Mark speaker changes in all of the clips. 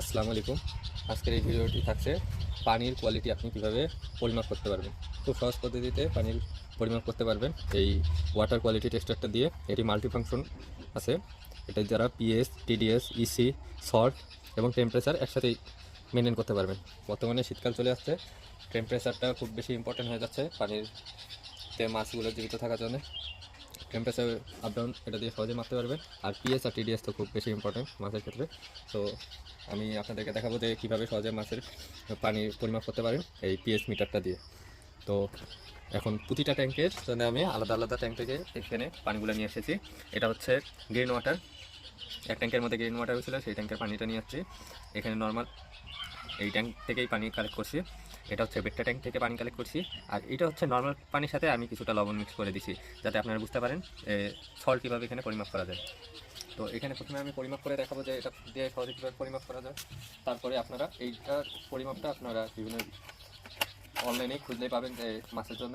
Speaker 1: আসসালামু আলাইকুম। আজকের এই ভিডিওটি থাকছে পানির কোয়ালিটি আপনি কীভাবে পরিমাপ করতে পারবেন। খুব সহজ পদ্ধতিতে পানির পরিমাপ করতে পারবেন। এই ওয়াটার কোয়ালিটি টেস্টারটা দিয়ে এটি মাল্টিফাংশন আছে। এটা যারা পিএস টিডিএস ইসি সল্ট এবং টেম্পারেচার একসাথেই মেনটেন করতে পারবেন। বর্তমানে শীতকাল চলে আসছে। টেম্পারেচারটা খুব বেশি ইম্পর্টেন্ট হয়ে যাচ্ছে পানির তে মাছগুলো জীবিত থাকার জন্য। টেম্পারেচার আপ ডাউন এটা দিয়ে সহজে মারতে পারবেন। আর পিএস আর টিডিএস তো খুব বেশি ইম্পর্টেন্ট মাছের ক্ষেত্রে। তো আমি আপনাদেরকে দেখাবো যে কীভাবে সহজে মাছের পানির পরিমাপ করতে পারেন এই পিএস মিটারটা দিয়ে। তো, এখন প্রতিটা ট্যাঙ্কের জন্য আমি আলাদা আলাদা ট্যাঙ্ক থেকে এখানে পানিগুলো নিয়ে এসেছি। এটা হচ্ছে গ্রিন ওয়াটার এক ট্যাঙ্কের মধ্যে গ্রিন ওয়াটার হয়েছিল সেই ট্যাঙ্কের পানিটা নিয়ে আসছি। এখানে নর্মাল এই ট্যাঙ্ক থেকেই পানি কালেক্ট করছি। এটা হচ্ছে বেট্টা ট্যাঙ্ক থেকে পানি কালেক্ট করছি। আর এটা হচ্ছে নর্মাল পানির সাথে আমি কিছুটা লবণ মিক্স করে দিছি, যাতে আপনারা বুঝতে পারেন সল্ট কীভাবে এখানে পরিমাপ করা যায়। তো এখানে প্রথমে আমি পরিমাপ করে দেখাবো যে এটা দিয়ে সহজে কীভাবে পরিমাপ করা যায়। তারপরে আপনারা এইটার পরিমাপটা আপনারা বিভিন্ন অনলাইনে খুঁজলেই পাবেন যে মাছের জন্য,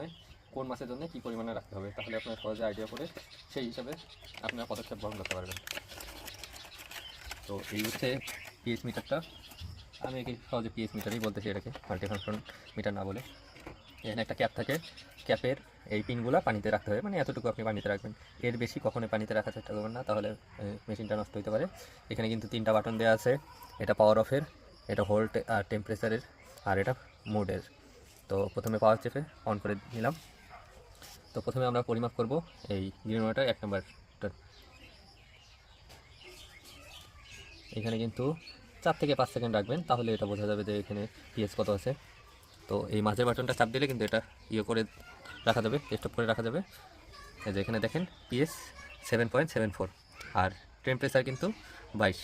Speaker 1: কোন মাছের জন্য কী পরিমাণে রাখতে হবে। তাহলে আপনারা সহজে আইডিয়া করে সেই হিসাবে আপনারা পদক্ষেপ গ্রহণ করতে পারবেন। তো এই হচ্ছে পিএইচ মিটারটা আমি একে সহজে পিএইচ মিটারই বলতেছি এটাকে মাল্টিফাংশন মিটার না বলে। এখানে একটা ক্যাপ থাকে, ক্যাপের এই পিনগুলো পানিতে রাখতে হবে মানে এতটুকু আপনি পানিতে রাখবেন। এর বেশি কখনোই পানিতে রাখার চেষ্টা করবেন না, তাহলে মেশিনটা নষ্ট হতে পারে। এখানে কিন্তু তিনটা বাটন দেওয়া আছে, এটা পাওয়ার অফের এটা হোল্ড আর টেম্পারেচারের আর এটা মোডের তো প্রথমে পাওয়ার চেপে অন করে নিলাম। তো প্রথমে আমরা পরিমাপ করব এই গ্রিন এক নাম্বারটা এখানে কিন্তু চার থেকে পাঁচ সেকেন্ড রাখবেন, তাহলে এটা বোঝা যাবে যে এখানে পিএস কত আছে। তো এই মাঝের বাটনটা চাপ দিলে কিন্তু এটা ইয়ে করে রাখা যাবে স্টপ করে রাখা যাবে। এই যে এখানে দেখেন pH seven point seven four আর টেম্পারেচার কিন্তু বাইশ।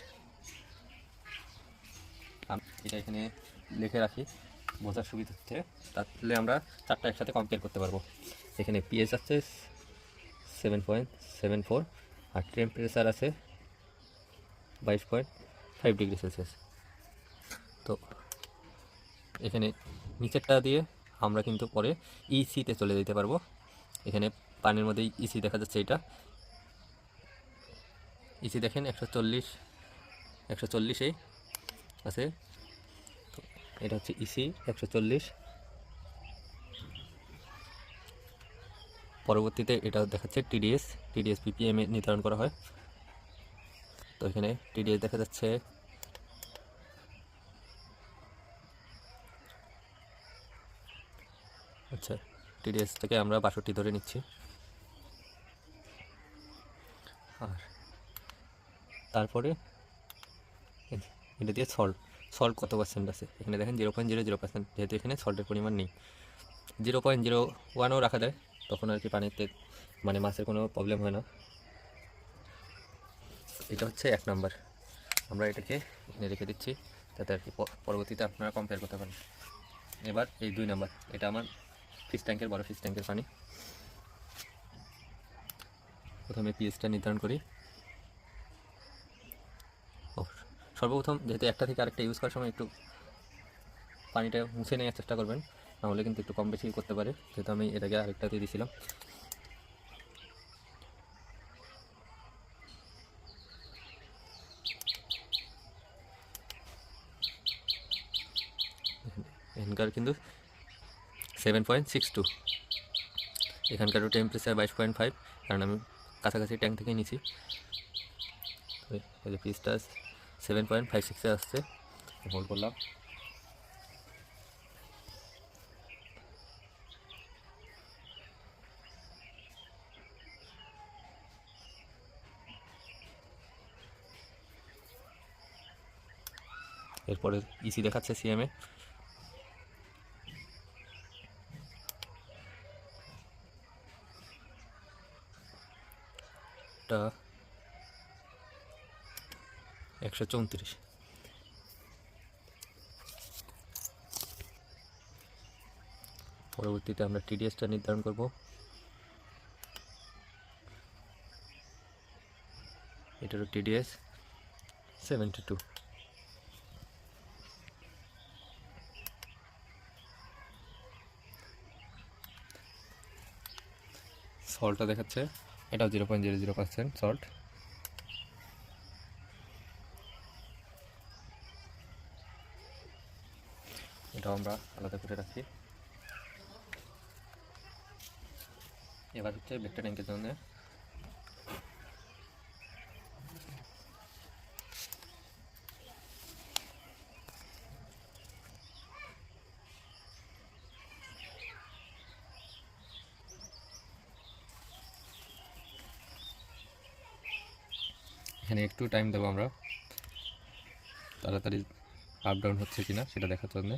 Speaker 1: এটা এখানে লিখে রাখি, বোঝার সুবিধা হচ্ছে তাহলে আমরা চারটা একসাথে কম্পেয়ার করতে পারব। এখানে পিএস আছে সেভেন পয়েন্ট সেভেন ফোর আর টেম্পারেচার আছে বাইশ পয়েন্ট ফাইভ ডিগ্রি সেলসিয়াস। তো এখানে নিচেরটা দিয়ে আমরা কিন্তু পরে ইসিতে চলে যেতে পারব। এখানে পানির মধ্যে ইসি দেখা যাচ্ছে এটা। ইসি দেখেন একশো চল্লিশ, একশো চল্লিশেই আছে। তো এটা হচ্ছে ইসি একশো চল্লিশ। পরবর্তীতে এটা দেখাচ্ছে টিডিএস টিডিএস পিপিএম নির্ধারণ করা হয়। তো এখানে টিডিএস দেখা যাচ্ছে আচ্ছা টিডিএস থেকে আমরা বাষট্টি ধরে নিচ্ছি। আর তারপরে এটা দিয়ে সল্ট সল্ট কত পার্সেন্ট আছে? এখানে দেখেন zero point zero zero percent যেহেতু এখানে সল্টের পরিমাণ নেই। জিরো পয়েন্ট জিরো ওয়ানও রাখা যায়, তখন আর কি পানিতে মানে মাছের কোনো প্রবলেম হয় না। এটা হচ্ছে এক নাম্বার। আমরা এটাকে এখানে রেখে দিচ্ছি, যাতে আর কি পরবর্তীতে আপনারা কম্পেয়ার করতে পারেন। এবার এই দুই নাম্বার, এটা আমার ফিশ ট্যাঙ্কের বড় ফিশ ট্যাঙ্কের পানি। প্রথমে পিএসটা নির্ধারণ করি। সর্বপ্রথম যেহেতু একটা থেকে আরেকটা ইউজ করার সময় একটু পানিটা মুছে নেওয়ার চেষ্টা করবেন, নাহলে কিন্তু একটু কম বেশি করতে পারে। যেহেতু আমি এটাকে আরেকটা আরেকটাতে দিয়েছিলাম এখানকার কিন্তু সেভেন পয়েন্ট সিক্স টু। এখানকারও টেম্পারেচার বাইশ পয়েন্ট ফাইভ, কারণ আমি কাছাকাছি ট্যাঙ্ক থেকে এই যে পিসটা সেভেন পয়েন্ট ফাইভ সিক্সে আসছে। হোল্ড করলাম। এরপরে ইসি দেখাচ্ছে সিএমএ এটা একশো চৌত্রিশ। পরবর্তীতে আমরা টিডিএসটা নির্ধারণ করব। এটারও টিডিএস সেভেন্টি টু সল্টটা দেখাচ্ছে। এটাও zero point zero zero percent salt এটাও আমরা আলাদা করে রাখি। এবার হচ্ছে ব্যাকটা ট্যাঙ্কের জন্য এখানে একটু টাইম দেবো আমরা। তাড়াতাড়ি আপ ডাউন হচ্ছে কিনা সেটা দেখার জন্য।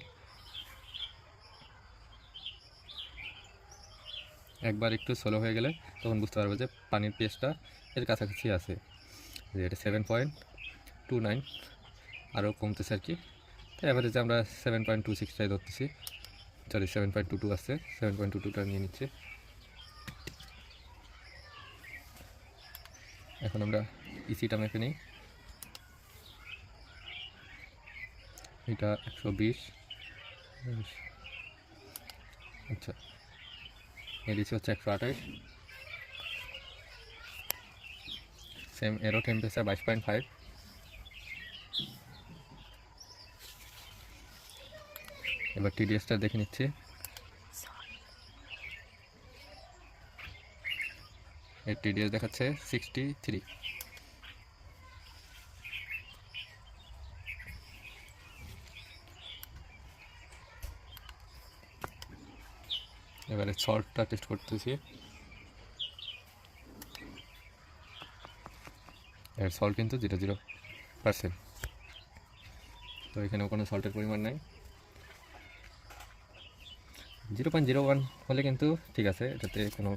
Speaker 1: একবার একটু স্লো হয়ে গেলে তখন বুঝতে পারব যে পানির পেস্টটা এর কাছাকাছি আছে। যে এটা সেভেন পয়েন্ট টু নাইন আরও কমতেছে আর কি। তো অ্যাভারেজে আমরা সেভেন পয়েন্ট টু সিক্সটাই ধরতেছি। Sorry seven point two two আসছে সেভেন পয়েন্ট টু টুটা নিয়ে নিচ্ছে। এখন আমরা ইসিটা মেপে নিই এটা একশো বিশ। আচ্ছা। এডিসি হচ্ছে একশো আঠাশ। সেম এরো টেম্পারেচার বাইশ পয়েন্ট ফাইভ এবার টিডিএসটা দেখে নিচ্ছি। এর টিডিএস দেখাচ্ছে সিক্সটি থ্রি এবারে সল্টটা টেস্ট করতেছি। এর সল্ট কিন্তু জিরো জিরো পার্সেন্ট। তো এখানেও কোনো সল্টের পরিমাণ নাই। জিরো পয়েন্ট জিরো ওয়ান হলে কিন্তু ঠিক আছে, এটাতে কোনো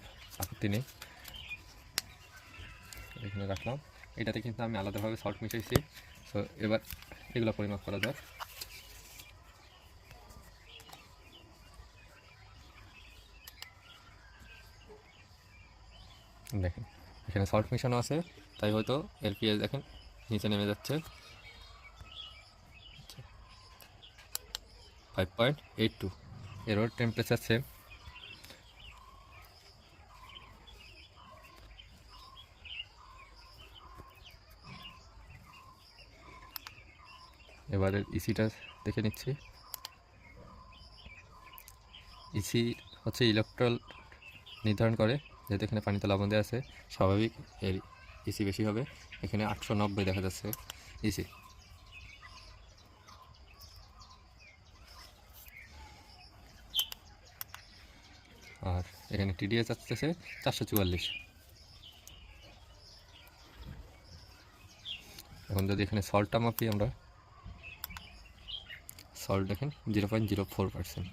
Speaker 1: আপত্তি নেই। এখানে রাখলাম। এটাতে কিন্তু আমি আলাদাভাবে সল্ট মিশাইছি। সো এবার এগুলো পরিমাপ করা যাক। দেখেন, এখানে সল্ট মিশানো আছে, তাই হয়তো এর পিএস দেখেন, নিচে নেমে যাচ্ছে। ফাইভ পয়েন্ট এইট টু এরও টেম্পারেচার সেম এবারে ইসিটা দেখে নিচ্ছি। ইসি হচ্ছে ইলেকট্রল নির্ধারণ করে। যেহেতু এখানে পানিতে লবণ দেওয়া আছে, স্বাভাবিক এর ইসি বেশি হবে। এখানে আটশো নব্বই দেখা যাচ্ছে। ইসি আর এখানে টিডিএস আসতেছে চারশো চুয়াল্লিশ। এখন যদি এখানে সল্টটা মাপি আমরা। সল্ট দেখেন zero point zero four percent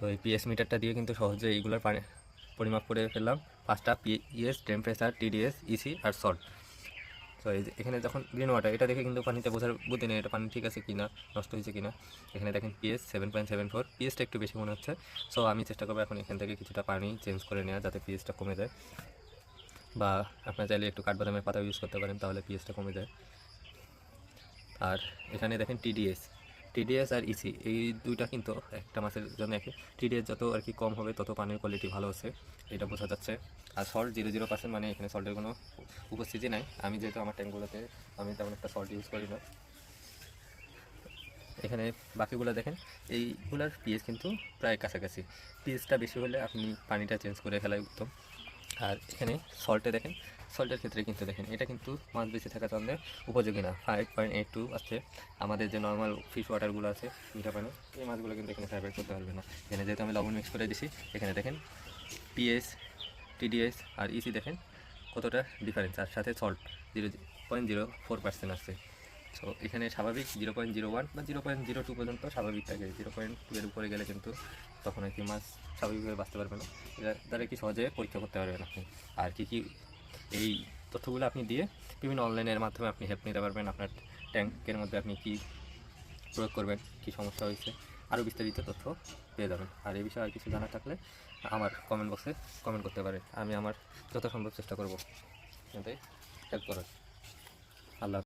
Speaker 1: তো এই পিএস মিটারটা দিয়ে কিন্তু সহজে এইগুলোর পরিমাপ করে ফেললাম। পাঁচটা পিএস টেম্পারেচার টিডিএস ইসি আর সল্ট তো এই যে এখানে যখন গ্রিন ওয়াটার এটা দেখে কিন্তু পানিতে বোঝার বুদ্ধি নেই, এটা পানি ঠিক আছে কিনা, নষ্ট হয়েছে কিনা। এখানে দেখেন pH seven point seven four পিএসটা একটু বেশি মনে হচ্ছে। সো আমি চেষ্টা করব এখন এখান থেকে কিছুটা পানি চেঞ্জ করে নেওয়া যাতে পিএসটা কমে যায়। বা আপনার চাইলে একটু কাঠবাদামের পাতা ইউজ করতে পারেন, তাহলে পিএসটা কমে যায়। আর এখানে দেখেন টিডিএস টিডিএস আর ইসি এই দুইটা কিন্তু একটা মাসের জন্য একই টিডিএস যত আর কি কম হবে, তত পানির কোয়ালিটি ভালো হচ্ছে এটা বোঝা যাচ্ছে। আর সল্ট জিরো জিরো পার্সেন্ট মানে এখানে সল্টের কোনো উপস্থিতি নাই। আমি যেহেতু আমার ট্যাঙ্কগুলোতে আমি তেমন একটা সল্ট ইউজ করি না। এখানে বাকিগুলো দেখেন, এইগুলার পিএস কিন্তু প্রায় কাছাকাছি। পিএসটা বেশি হলে আপনি পানিটা চেঞ্জ করে ফেলাই উত্তম। আর এখানে সল্টে দেখেন সল্টের ক্ষেত্রে কিন্তু দেখেন, এটা কিন্তু মাছ বেঁচে থাকার জন্য উপযোগী না। ফাইভ পয়েন্ট এইট টু আছে। আমাদের যে নর্মাল ফিশ ওয়াটারগুলো আছে মিঠা পানি এই মাছগুলো কিন্তু এখানে সার্ভাইভ করতে পারবে না। এখানে যেহেতু আমি লবণ মিক্স করে দিছি, এখানে দেখেন পিএস টিডিএস আর ইসি দেখেন, কতটা ডিফারেন্স আর সাথে salt zero point zero four percent আসছে সো এখানে স্বাভাবিক জিরো পয়েন্ট জিরো ওয়ান বা জিরো পয়েন্ট জিরো টু পর্যন্ত স্বাভাবিক থাকে। জিরো পয়েন্ট টু এর উপরে গেলে কিন্তু তখন আর কি মাছ স্বাভাবিকভাবে বাঁচতে পারবে না। এটা দ্বারা কি সহজে পরীক্ষা করতে পারবেন আপনি আর কি কি এই তথ্যগুলো আপনি দিয়ে বিভিন্ন অনলাইনের মাধ্যমে আপনি হেল্প নিতে পারবেন। আপনার ট্যাঙ্কের মধ্যে আপনি কি প্রয়োগ করবেন, কি সমস্যা হয়েছে, আরও বিস্তারিত তথ্য পেয়ে যাবেন। আর এই বিষয়ে আর কিছু জানার থাকলে আমার কমেন্ট বক্সে কমেন্ট করতে পারেন। আমি আমার যত সম্ভব চেষ্টা করব। হেল্প করার। আল্লাহ